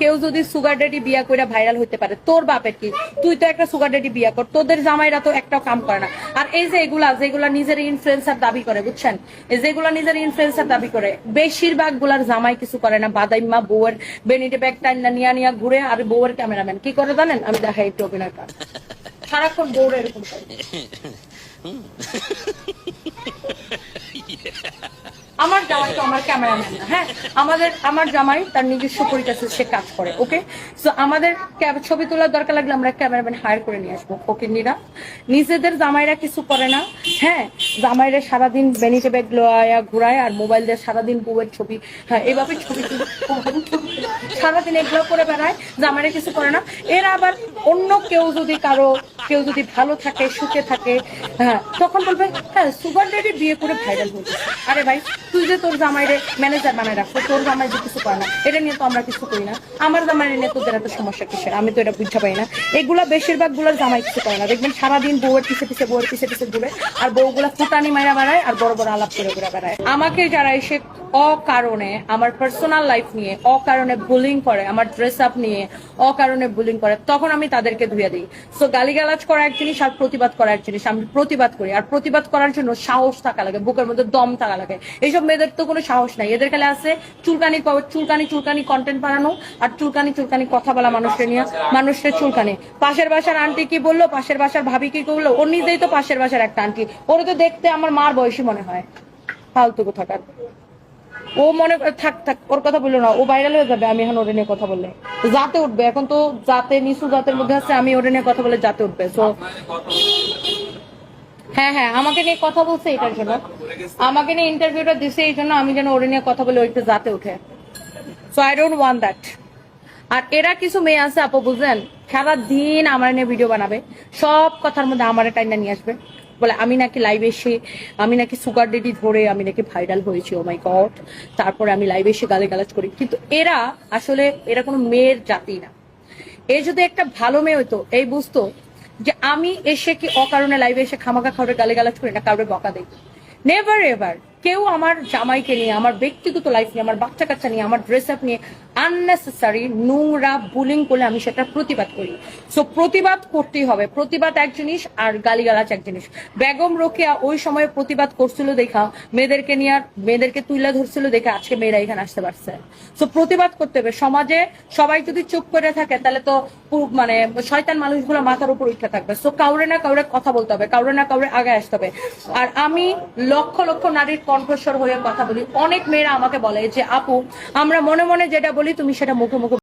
কেউ যদি sugar daddy বিয়া করে ভাইরাল হতে পারে, তোর বাপের কি? তুই তো একটা সুগার ডেডি বিয়া কর, তোদের জামাইরা তো একটাও কাম করে না। আর এই যে এগুলা, যেগুলা নিজের ইনফ্লুয়েন্সার দাবি করে, বুঝছেন? যেগুলা নিজের ইনফ্লুয়েন্সার দাবি করে, বেশিরভাগগুলার জামাই কিছু করে না। বাদাইম্মা বউয়ের বেনিটে ব্যাগ টাইনা নিয়া নিয়া ঘুরে আর বউয়ের ক্যামেরাম্যান কি করে জানেন? আমি দেখাই একটু অভিনয় অভিনয়টা সারাক্ষণ বউরে এরকম করে। আমার জামাই তো আমার ক্যামেরাম্যান না হ্যাঁ? আমাদের, আমার জামাই তার নিজস্ব পরিচয় সে কাজ করে ওকে তো আমাদের ছবি তোলার দরকার লাগলে আমরা ক্যামেরাম্যান হায়ার করে নিয়ে আসব ওকে নিরা? নিজেদের জামাইরা কিছু করে না হ্যাঁ? জামাইরা সারাদিন বেনিটে ব্যাগ লোয়া ঘুরায়, আর মোবাইল দিয়ে সারাদিন বউয়ের ছবি হ্যাঁ এভাবে ছবি সারাদিন এগুলো করে বেড়ায়, জামাইরা কিছু করে না। এরা আবার অন্য কেউ যদি কারও কেউ যদি ভালো থাকে, সুখে থাকে হ্যাঁ তখন বলবে হ্যাঁ সুগার ডেডি বিয়ে করে ভাইরাল হয়েছে আরে ভাই, তুই যে তোর জামাইরে ম্যানেজার বানায় রাখছো, তোর জামাই যে কিছু করে না, এটা নিয়ে তো আমরা কিছু করি না। আমার জামাই নিয়ে তোদের এত সমস্যা কিসের? আমি তো এটা বুঝতে পারি না। এগুলা বেশিরভাগগুলার জামাই কিছু করে না। দেখবেন সারাদিন বউয়ের পিছে পিছে, বউয়ের পিছে পিছে ঘুরে, আর বউগুলা ফুটানি মাইরা বেড়ায়, আর বড় বড় আলাপ করে ঘুরে বেড়ায়। আমাকে যারা এসে অকারণে আমার পার্সোনাল লাইফ নিয়ে, অকারণে বুলিং করে, আমার ড্রেস আপ নিয়ে, অকারণে বুলিং করে, তখন আমি তাদেরকে ধুয়ে দিই। সো গালিগালাজ করা এক জিনিস আর প্রতিবাদ করা এক জিনিস। আমি প্রতিবাদ করি। আর প্রতিবাদ করার জন্য সাহস থাকা লাগে, বুকের মধ্যে দম থাকা লাগে। এইসব মেয়েদের তো কোনো সাহস নাই। এদের খেলে আছে চুলকানি চুলকানি চুলকানি কন্টেন্ট বানানো আর চুলকানি চুলকানি কথা বলা মানুষকে নিয়ে মানুষের চুলকানি। পাশের বাসার আন্টি কি বলল? পাশের বাসার ভাবি কি করল? ওর নিজেই তো পাশের বাসার একটা আন্টি ওর তো দেখতে আমার মার বয়সী মনে হয়। ফালতু থাকার ও মনে করে, থাক থাক, ওর কথা বলল না, ও ভাইরাল হয়ে যাবে, আমি এখন ওরে নিয়ে কথা বললে। জাতে উঠবে, এখন তো জাতে নিচু জাতের মধ্যে আছে, আমি ওরে নিয়ে কথা বলে জাতে উঠবে। তো হ্যাঁ হ্যাঁ আমাকে নিয়ে কথা বলছে এটার জন্য। আমাকে নিয়ে ইন্টারভিউটা দিছে এই জন্য আমি যেন ওরে নিয়ে কথা বলে ওইটা জাতে উঠে। So I don't want that আর এরা কিছু মেয়ে আছে, আপু, বুঝলেন? সারা দিন আমার নিয়ে ভিডিও বানাবে। সব কথার মধ্যে আমার টাইনা নিয়ে আসবে। বলে, আমি নাকি লাইভ এসে, আমি নাকি সুগার ডেডি ধরে আমি নাকি ভাইরাল হয়েছি ও মাই গড তারপরে আমি লাইভ এসে গালে গালাজ করি। কিন্তু এরা আসলে, এরা কোনো মেয়ের জাতি না। এ যদি একটা ভালো মেয়ে হইতো, এই বুঝতো যে আমি এসে কি অকারণে লাইভে এসে খামাকা খাওয়ার গালে গালাজ করি না কারোর বকা দেই। নেভার এভার কেউ আমার জামাইকে নিয়ে, আমার ব্যক্তিগত লাইফ নিয়ে, আমার বাচ্চা কাচ্চা নিয়ে, আমার ড্রেস আপ নিয়ে আননেসেসারি নোংরা বুলিং করলে আমি সেটা প্রতিবাদ করি। সো প্রতিবাদ করতেই হবে। প্রতিবাদ এক জিনিস আর গালিগালাজ এক জিনিস। বেগম রোকেয়া ওই সময় প্রতিবাদ করছিল দেখা, মেয়েদেরকে নিয়ে আর মেয়েদেরকে তুলে ধরছিল দেখে আজকে মেয়েরা এখানে আসতে পারছে। সো প্রতিবাদ করতে হবে। সমাজে সবাই যদি চুপ করে থাকে, তাহলে তো মানে শয়তান মানুষগুলো মাথার উপর উঠে থাকবে। সো কাউরে না কাউরে কথা বলতে হবে, কাউরে না কাউরে আগে আসতে হবে। আর আমি লক্ষ লক্ষ নারীর কণ্ঠস্বর হয়ে কথা বলি। অনেক মেয়েরা আমাকে বলে যে, আপু, আমরা মনে মনে যেটা বলি, তুমি সেটা মুখে মুখে